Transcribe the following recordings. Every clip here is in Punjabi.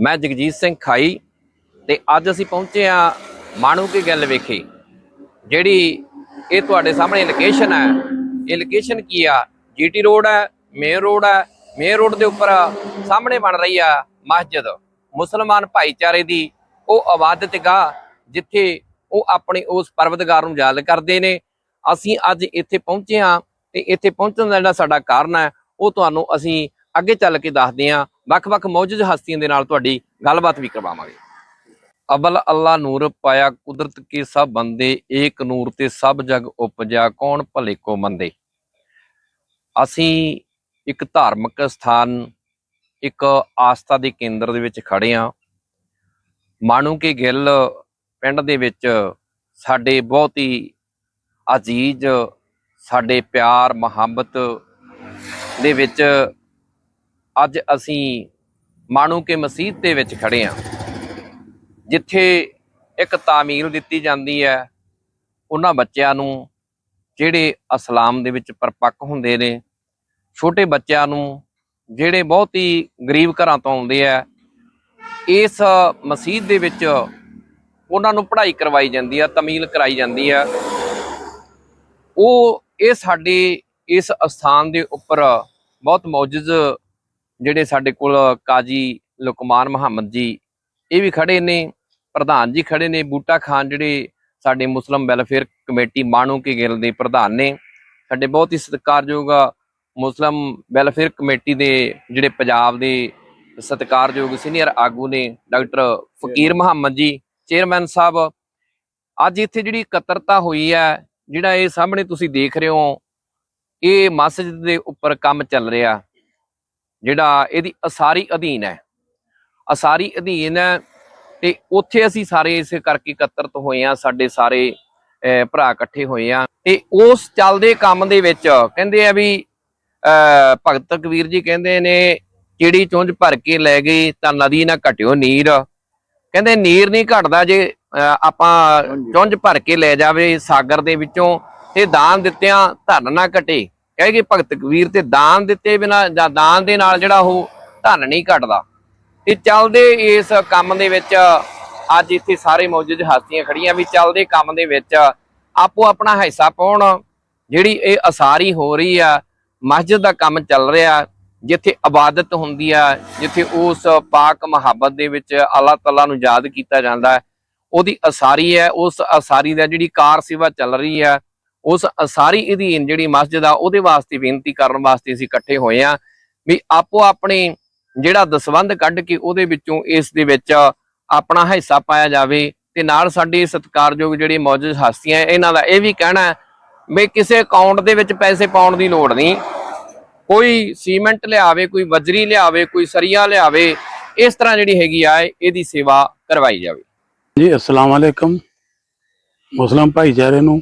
ਮੈਂ ਜਗਜੀਤ ਸਿੰਘ ਖਾਈ ਤੇ ਅੱਜ ਅਸੀਂ ਪਹੁੰਚੇ ਆ ਮਾਣੂ ਕੀ ਗੱਲ ਵੇਖੇ, ਜਿਹੜੀ ਇਹ ਤੁਹਾਡੇ ਸਾਹਮਣੇ ਲੋਕੇਸ਼ਨ ਹੈ। ਇਹ ਲੋਕੇਸ਼ਨ ਕੀ ਆ? ਜੀਟੀ ਰੋਡ ਹੈ ਮੇਨ ਰੋਡ ਹੈ ਮੇਨ ਰੋਡ ਦੇ ਉੱਪਰ ਸਾਹਮਣੇ ਬਣ ਰਹੀ ਆ ਮਸਜਿਦ, ਮੁਸਲਮਾਨ ਭਾਈਚਾਰੇ ਦੀ ਉਹ ਇਬਾਦਤ ਗਾਹ ਜਿੱਥੇ ਉਹ ਆਪਣੇ ਉਸ ਪਰਵਤਗਾਰ ਨੂੰ ਯਾਦ ਕਰਦੇ ਨੇ। ਅਸੀਂ ਅੱਜ ਇੱਥੇ ਪਹੁੰਚੇ ਹਾਂ ਤੇ ਇੱਥੇ ਪਹੁੰਚਣ ਦਾ ਜਿਹੜਾ ਸਾਡਾ ਕਾਰਨ ਹੈ, ਉਹ ਤੁਹਾਨੂੰ ਅਸੀਂ ਅੱਗੇ ਚੱਲ ਕੇ ਦੱਸਦੇ ਹਾਂ। ਵੱਖ-ਵੱਖ ਮੌਜੂਦ ਹਸਤੀਆਂ ਦੇ ਨਾਲ ਤੁਹਾਡੀ ਗੱਲਬਾਤ ਵੀ ਕਰਵਾਵਾਂਗੇ। ਅਬਲ ਅੱਲਾ ਨੂਰ ਪਾਇਆ ਕੁਦਰਤ ਕੇ ਸਭ ਬੰਦੇ, ਏਕ ਨੂਰ ਤੇ ਸਭ ਜਗ ਉਪਜਿਆ, ਕੌਣ ਭਲੇ ਕੋ ਮੰਦੇ? ਅਸੀਂ ਇੱਕ ਧਾਰਮਿਕ ਸਥਾਨ, ਇੱਕ ਆਸਥਾ ਦੇ ਕੇਂਦਰ ਦੇ ਵਿੱਚ ਖੜੇ ਆ ਮਾਣੂ ਕੇ ਗਿੱਲ ਪਿੰਡ ਦੇ ਵਿੱਚ ਸਾਡੇ ਬਹੁਤ ਹੀ ਅਜ਼ੀਜ਼, ਸਾਡੇ ਪਿਆਰ ਮੁਹੱਬਤ ਦੇ ਵਿੱਚ ਅੱਜ ਅਸੀਂ ਮਾਣੂ ਕੇ ਮਸਜਿਦ ਦੇ ਵਿੱਚ ਖੜੇ ਆ ਜਿੱਥੇ ਇੱਕ ਤਾਮੀਲ ਦਿੱਤੀ ਜਾਂਦੀ ਹੈ, ਉਹਨਾਂ ਬੱਚਿਆਂ ਨੂੰ ਜਿਹੜੇ ਇਸਲਾਮ ਦੇ ਵਿੱਚ ਪਰਪੱਕ ਹੁੰਦੇ ਨੇ, ਛੋਟੇ ਬੱਚਿਆਂ ਨੂੰ ਜਿਹੜੇ ਬਹੁਤ ਹੀ ਗਰੀਬ ਘਰਾਂ ਤੋਂ ਆਉਂਦੇ ਆ, ਇਸ ਮਸਜਿਦ ਦੇ ਵਿੱਚ ਉਹਨਾਂ ਨੂੰ ਪੜ੍ਹਾਈ ਕਰਵਾਈ ਜਾਂਦੀ ਆ, ਤਮੀਲ ਕਰਾਈ ਜਾਂਦੀ ਆ। ਉਹ ਇਹ ਸਾਡੇ ਇਸ ਅਸਥਾਨ ਦੇ ਉੱਪਰ ਬਹੁਤ ਮੌਜੂਦ ਜਿਹੜੇ ਸਾਡੇ ਕੋਲ ਕਾਜੀ ਲੁਕਮਾਨ ਮੁਹੰਮਦ ਜੀ, ਇਹ ਵੀ ਖੜੇ ਨੇ, ਪ੍ਰਧਾਨ ਜੀ ਖੜੇ ਨੇ, ਬੂਟਾ ਖਾਨ ਜਿਹੜੇ ਸਾਡੇ Muslim welfare committee Manuke Gill ਦੇ ਪ੍ਰਧਾਨ ਨੇ, ਸਾਡੇ ਬਹੁਤ ਹੀ ਸਤਿਕਾਰਯੋਗ ਮੁਸਲਮ ਵੈਲਫੇਅਰ ਕਮੇਟੀ ਦੇ ਜਿਹੜੇ ਪੰਜਾਬ ਦੇ ਸਤਿਕਾਰਯੋਗ ਸੀਨੀਅਰ ਆਗੂ ਨੇ, ਡਾਕਟਰ ਫਕੀਰ ਮੁਹੰਮਦ ਜੀ, ਚੇਅਰਮੈਨ ਸਾਹਿਬ, ਅੱਜ ਇੱਥੇ ਜਿਹੜੀ ਇਕੱਤਰਤਾ ਹੋਈ ਹੈ, ਜਿਹੜਾ ਇਹ ਸਾਹਮਣੇ ਤੁਸੀਂ ਦੇਖ ਰਹੇ ਹੋ, ਇਹ ਮਸਜਿਦ ਦੇ ਉੱਪਰ ਕੰਮ ਚੱਲ ਰਿਹਾ। ਜਿਹੜਾ ਇਹਦੀ ਅਸਾਰੀ ਅਧੀਨ ਹੈ। ਅਸਾਰੀ ਅਧੀਨ ਹੈ ਤੇ ਉੱਥੇ ਅਸੀਂ ਸਾਰੇ ਇਸੇ ਕਰਕੇ ਇਕੱਤਰਤ ਹੋਏ ਆ ਸਾਡੇ ਸਾਰੇ ਭਰਾ ਇਕੱਠੇ ਹੋਏ ਆ ਤੇ ਉਸ ਚੱਲਦੇ ਕੰਮ ਦੇ ਵਿੱਚ ਕਹਿੰਦੇ ਆ ਵੀ ਭਗਤ ਕਬੀਰ ਜੀ ਕਹਿੰਦੇ ਨੇ ਕਿਹੜੀ ਚੁੰਝ ਭਰ ਕੇ ਲੈ ਗਈ ਤਾਂ ਨਦੀ ਨਾ ਘਟਿਓ ਨੀਰ। ਕਹਿੰਦੇ ਨੀਰ ਨਹੀਂ ਘਟਦਾ ਜੇ ਆਪਾਂ ਚੁੰਝ ਭਰ ਕੇ ਲੈ ਜਾਵੇ ਸਾਗਰ ਦੇ ਵਿੱਚੋਂ ਤੇ ਦਾਨ ਦਿੱਤਿਆਂ ਧਨ ਨਾ ਘਟੇ। ਕਹੇਗੀ ਭਗਤ ਕਬੀਰ ਤੇ ਦਾਨ ਦਿੱਤੇ ਬਿਨਾ ਜਾਂ ਦਾਨ ਦੇ ਨਾਲ ਜਿਹੜਾ ਉਹ ਧਨ ਨਹੀਂ ਘਟਦਾ। ਤੇ ਚੱਲਦੇ ਇਸ ਕੰਮ ਦੇ ਵਿੱਚ, ਅੱਜ ਇੱਥੇ ਸਾਰੇ ਮੌਜੂਦ ਹਸਤੀਆਂ ਖੜੀਆਂ ਵੀ ਚੱਲਦੇ ਕੰਮ ਦੇ ਵਿੱਚ, ਆਪੋ ਆਪਣਾ ਹਿੱਸਾ ਪਾਉਣ, ਜਿਹੜੀ ਇਹ ਅਸਾਰੀ ਹੋ ਰਹੀ ਆ, ਮਸਜਿਦ ਦਾ ਕੰਮ ਚੱਲ ਰਿਹਾ, ਜਿੱਥੇ ਇਬਾਦਤ ਹੁੰਦੀ ਆ, ਜਿੱਥੇ ਉਸ ਪਾਕ ਮੁਹੱਬਤ ਦੇ ਵਿੱਚ ਅੱਲਾਹ ਤਾਲਾ ਨੂੰ ਯਾਦ ਕੀਤਾ ਜਾਂਦਾ। ਹੈ ਉਹਦੀ ਅਸਾਰੀ ਹੈ, ਉਸ ਅਸਾਰੀ ਦਾ ਜਿਹੜੀ ਕਾਰ ਸੇਵਾ ਚੱਲ ਰਹੀ ਹੈ ਉਸ ਸਾਰੀ ਅਧੀਨ ਜਿਹੜੀ ਮਸਜਿਦ ਆ, ਉਹਦੇ ਵਾਸਤੇ ਬੇਨਤੀ ਕਰਨ ਵਾਸਤੇ ਅਸੀਂ ਇਕੱਠੇ ਹੋਏ ਆ ਵੀ ਆਪੋ ਆਪਣੇ ਜਿਹੜਾ ਦਸਵੰਧ ਕੱਢ ਕੇ ਉਹਦੇ ਵਿੱਚੋਂ ਇਸ ਦੇ ਵਿੱਚ ਆਪਣਾ ਹਿੱਸਾ ਪਾਇਆ ਜਾਵੇ ਤੇ ਨਾਲ ਸਾਡੇ ਸਤਿਕਾਰਯੋਗ ਜਿਹੜੇ ਮੌਜੂਦ ਹਸਤੀਆਂ ਇਹਨਾਂ ਦਾ ਇਹ ਵੀ ਕਹਿਣਾ ਵੀ ਕਿਸੇ ਅਕਾਊਂਟ ਦੇ ਵਿੱਚ ਪੈਸੇ ਪਾਉਣ ਦੀ ਲੋੜ ਨਹੀਂ। ਕੋਈ ਸੀਮੈਂਟ ਲਿਆਵੇ, ਕੋਈ ਬਜਰੀ ਲਿਆਵੇ, ਕੋਈ ਸਰੀਆ ਲਿਆਵੇ, ਇਸ ਤਰ੍ਹਾਂ ਜਿਹੜੀ ਹੈਗੀ ਆ, ਇਹਦੀ ਸੇਵਾ ਕਰਵਾਈ ਜਾਵੇ। ਜੀ, ਅਸਲਾਮ ਵਾਲੇਕਮ ਮੁਸਲਮ ਭਾਈਚਾਰੇ ਨੂੰ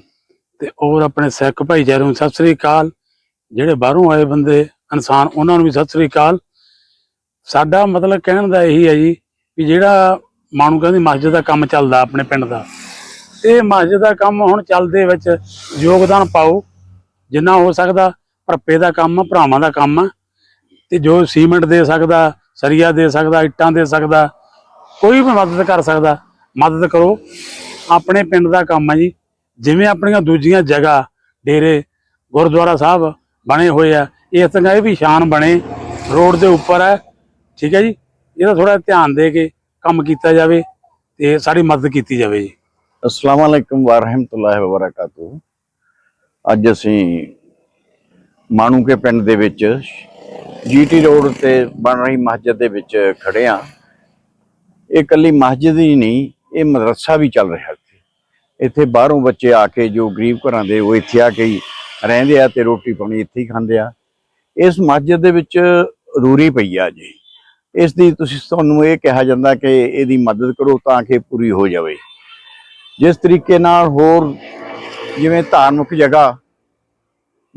ਤੇ ਔਰ ਆਪਣੇ ਸਿੱਖ ਭਾਈਚਾਰੇ ਨੂੰ ਸਤਿ ਸ੍ਰੀ ਅਕਾਲ। ਜਿਹੜੇ ਬਾਹਰੋਂ ਆਏ ਬੰਦੇ, ਇਨਸਾਨ, ਉਹਨਾਂ ਨੂੰ ਵੀ ਸਤਿ ਸ੍ਰੀ ਅਕਾਲ। ਸਾਡਾ ਮਤਲਬ ਕਹਿਣ ਦਾ ਇਹੀ ਹੈ ਜੀ ਵੀ ਜਿਹੜਾ ਮਾਣੂ ਕਹਿੰਦੀ ਮਸਜਿਦ ਦਾ ਕੰਮ ਚੱਲਦਾ ਆਪਣੇ ਪਿੰਡ ਦਾ ਇਹ ਮਸਜਿਦ ਦਾ ਕੰਮ ਹੁਣ ਚੱਲਦੇ ਵਿੱਚ ਯੋਗਦਾਨ ਪਾਓ, ਜਿੰਨਾ ਹੋ ਸਕਦਾ ਭਰਪੇ ਦਾ ਕੰਮ, ਭਰਾਵਾਂ ਦਾ ਕੰਮ ਆ ਤੇ ਜੋ ਸੀਮੈਂਟ ਦੇ ਸਕਦਾ, ਸਰੀਆ ਦੇ ਸਕਦਾ, ਇੱਟਾਂ ਦੇ ਸਕਦਾ, ਕੋਈ ਵੀ ਮਦਦ ਕਰ ਸਕਦਾ, ਮਦਦ ਕਰੋ। ਆਪਣੇ ਪਿੰਡ ਦਾ ਕੰਮ ਆ ਜੀ। ਜਿਵੇਂ ਆਪਣੀਆਂ ਦੂਜੀਆਂ ਜਗ੍ਹਾ, ਡੇਰੇ, ਗੁਰਦੁਆਰਾ ਸਾਹਿਬ ਬਣੇ ਹੋਏ ਆ, ਇਸ ਤਰ੍ਹਾਂ ਇਹ ਵੀ ਸ਼ਾਨ ਬਣੇ। ਰੋਡ ਦੇ ਉੱਪਰ ਹੈ, ਠੀਕ ਹੈ ਜੀ? ਇਹਦਾ ਥੋੜਾ ਧਿਆਨ ਦੇ ਕੇ ਕੰਮ ਕੀਤਾ ਜਾਵੇ ਤੇ ਸਾਡੀ ਮਦਦ ਕੀਤੀ ਜਾਵੇ ਜੀ। ਅਸਲਾਮ ਅਲੈਕੁਮ ਵਰਹਿਮਤੁਲਾਹਿ ਵਬਰਕਾਤੁ ਅੱਜ ਅਸੀਂ ਮਾਣੂ ਕੇ ਪਿੰਡ ਦੇ ਵਿੱਚ ਜੀਟੀ ਰੋਡ ਤੇ ਬਣ ਰਹੀ ਮਸਜਿਦ ਦੇ ਵਿੱਚ ਖੜੇ ਆ ਇਹ ਕੱਲੀ ਮਸਜਿਦ ਹੀ ਨਹੀਂ, ਇਹ ਮਦਰਸਾ ਵੀ ਚੱਲ ਰਿਹਾ ਇੱਥੇ ਇੱਥੇ ਬਾਹਰੋਂ ਬੱਚੇ ਆ ਕੇ ਜੋ ਗਰੀਬ ਘਰਾਂ ਦੇ, ਉਹ ਇੱਥੇ ਆ ਕੇ ਹੀ ਰਹਿੰਦੇ ਆ ਤੇ ਰੋਟੀ ਪਾਣੀ ਇੱਥੇ ਹੀ ਖਾਂਦੇ ਆ। ਇਸ ਮਸਜਿਦ ਦੇ ਵਿੱਚ ਰੂਰੀ ਪਈ ਆ ਜੀ। ਇਸ ਦੀ ਤੁਸੀਂ, ਤੁਹਾਨੂੰ ਇਹ ਕਿਹਾ ਜਾਂਦਾ ਕਿ ਇਹਦੀ ਮਦਦ ਕਰੋ ਤਾਂ ਕਿ ਪੂਰੀ ਹੋ ਜਾਵੇ। ਜਿਸ ਤਰੀਕੇ ਨਾਲ ਹੋਰ ਜਿਵੇਂ ਧਾਰਮਿਕ ਜਗ੍ਹਾ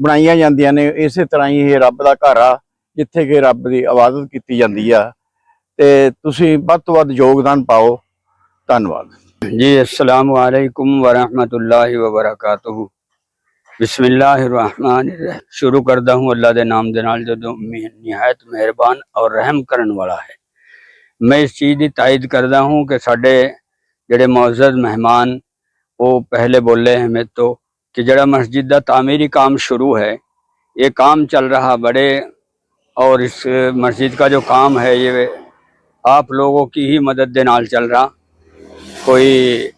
ਬਣਾਈਆਂ ਜਾਂਦੀਆਂ ਨੇ, ਇਸੇ ਤਰ੍ਹਾਂ ਹੀ ਇਹ ਰੱਬ ਦਾ ਘਰ ਆ, ਜਿੱਥੇ ਕਿ ਰੱਬ ਦੀ ਇਬਾਦਤ ਕੀਤੀ ਜਾਂਦੀ ਆ। ਤੇ ਤੁਸੀਂ ਵੱਧ ਤੋਂ ਵੱਧ ਯੋਗਦਾਨ ਪਾਓ। ਧੰਨਵਾਦ। जी असलकम वरहमल वबरक बसमान शुरू करता हूँ अल्लाह के नाम के नाल, जो नहायत, मेहरबान और रहम करने वाला है। मैं इस चीज़ की तायद करता हूँ कि साढ़े जेडे मोजद मेहमान, वो पहले बोले हैं मेरे तो कि जड़ा मस्जिद का तामीरी काम शुरू है, ये काम चल रहा बड़े, और इस मस्जिद का जो काम है, ये आप लोगों की ही मदद के नाल चल रहा। कोई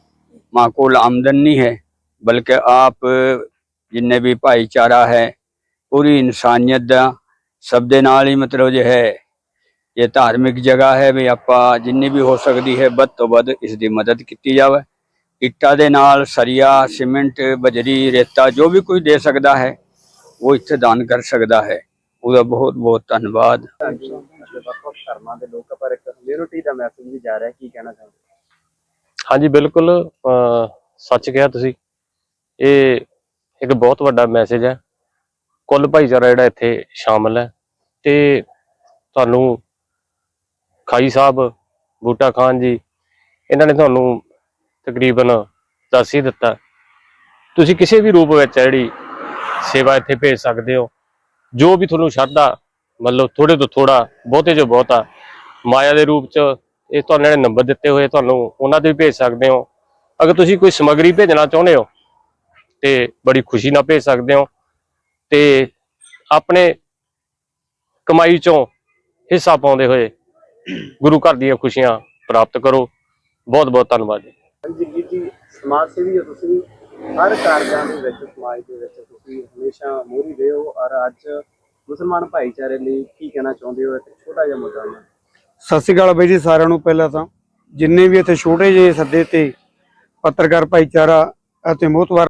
माकूल आमदन नहीं है बल्कि आप जिन्ने भी भाईचारा है पूरी इंसानियत ਦਾ ਸਭ ਦੇ ਨਾਲ ਹੀ ਮਤਲਬ ਜੋ ਹੈ ਇਹ ਧਾਰਮਿਕ ਜਗ੍ਹਾ ਹੈ ਵੀ ਆਪਾਂ ਜਿੰਨੀ ਵੀ ਹੋ ਸਕਦੀ ਹੈ ਵੱਧ ਤੋਂ ਵੱਧ ਇਸ ਦੀ ਮਦਦ ਕੀਤੀ ਜਾਵੇ ਇੱਟਾਂ ਦੇ ਨਾਲ ਸਰੀਆ ਸੀਮੈਂਟ ਬਜਰੀ ਰੇਤਾ ਜੋ ਵੀ ਕੋਈ ਦੇ ਸਕਦਾ ਹੈ ਉਹ ਇੱਥੇ ਦਾਨ ਕਰ ਸਕਦਾ ਹੈ ਉਹਦਾ ਬਹੁਤ ਬਹੁਤ ਧੰਨਵਾਦ ਵੱਖ-ਵੱਖ ਧਰਮਾਂ ਦੇ ਲੋਕ ਪਰ ਇੱਕ ਕਮਿਊਨਿਟੀ ਦਾ ਮੈਸੇਜ ਵੀ ਜਾ ਰਿਹਾ ਕੀ ਕਹਿਣਾ ਚਾਹੁੰਦੇ ਹਾਂਜੀ, ਬਿਲਕੁਲ ਸੱਚ ਕਿਹਾ ਤੁਸੀਂ। ਇਹ ਇੱਕ ਬਹੁਤ ਵੱਡਾ ਮੈਸੇਜ ਹੈ। ਕੁੱਲ ਭਾਈਚਾਰਾ ਜਿਹੜਾ ਇੱਥੇ ਸ਼ਾਮਲ ਹੈ। ਤੇ ਤੁਹਾਨੂੰ ਖਾਈ ਸਾਹਿਬ, ਬੂਟਾ ਖਾਨ ਜੀ, ਇਹਨਾਂ ਨੇ ਤੁਹਾਨੂੰ ਤਕਰੀਬਨ ਦੱਸ ਹੀ ਦਿੱਤਾ। ਤੁਸੀਂ ਕਿਸੇ ਵੀ ਰੂਪ ਵਿੱਚ ਜਿਹੜੀ ਸੇਵਾ ਇੱਥੇ ਭੇਜ ਸਕਦੇ ਹੋ। ਜੋ ਵੀ ਤੁਹਾਨੂੰ ਸ਼ਰਧਾ, ਮਤਲਬ ਥੋੜੇ ਤੋਂ ਥੋੜਾ ਬਹੁਤੇ ਜੋ ਬਹੁਤਾ ਮਾਇਆ ਦੇ ਰੂਪ ਚ ਇਹ ਤੁਹਾਨੂੰ ਜਿਹੜੇ ਨੰਬਰ ਦਿੱਤੇ ਹੋਏ, ਤੁਹਾਨੂੰ ਉਹਨਾਂ ਤੇ ਵੀ ਭੇਜ ਸਕਦੇ ਹੋ। ਅਗਰ ਤੁਸੀਂ ਕੋਈ ਸਮੱਗਰੀ ਭੇਜਣਾ ਚਾਹੁੰਦੇ ਹੋ, ਤੇ ਬੜੀ ਖੁਸ਼ੀ ਨਾਲ ਭੇਜ ਸਕਦੇ ਹੋ। ਤੇ ਆਪਣੇ ਕਮਾਈ ਚੋਂ ਹਿੱਸਾ ਪਾਉਂਦੇ ਹੋਏ ਗੁਰੂ ਘਰ ਦੀਆਂ ਖੁਸ਼ੀਆਂ ਪ੍ਰਾਪਤ ਕਰੋ। ਬਹੁਤ ਬਹੁਤ ਧੰਨਵਾਦ ਜੀ। ਜਗੀਰ ਜੀ, ਸਮਾਜ ਸੇਵੀ ਹੋ ਤੁਸੀਂ ਹਰ ਕਾਰਜਾਂ ਦੇ ਵਿੱਚ, ਸਮਾਜ ਦੇ ਵਿੱਚ ਤੁਸੀਂ ਹਮੇਸ਼ਾ ਮੋਹਰੀ ਰਹੇ ਹੋ। ਔਰ ਅੱਜ ਮੁਸਲਮਾਨ ਭਾਈਚਾਰੇ ਲਈ ਕੀ ਕਹਿਣਾ ਚਾਹੁੰਦੇ ਹੋ? ਇੱਕ ਛੋਟਾ ਜਿਹਾ ਮੁੱਦਾ ਸਤਿ ਸ਼੍ਰੀ ਅਕਾਲ ਬਾਈ ਜੀ ਸਾਰਿਆਂ ਨੂੰ ਪਹਿਲਾਂ ਤਾਂ। ਜਿੰਨੇ ਵੀ ਇੱਥੇ ਛੋਟੇ ਜਿਹੇ ਸੱਦੇ ਤੇ ਪੱਤਰਕਾਰ ਭਾਈਚਾਰਾ ਅਤੇ ਮੋਹਤਵਾਰ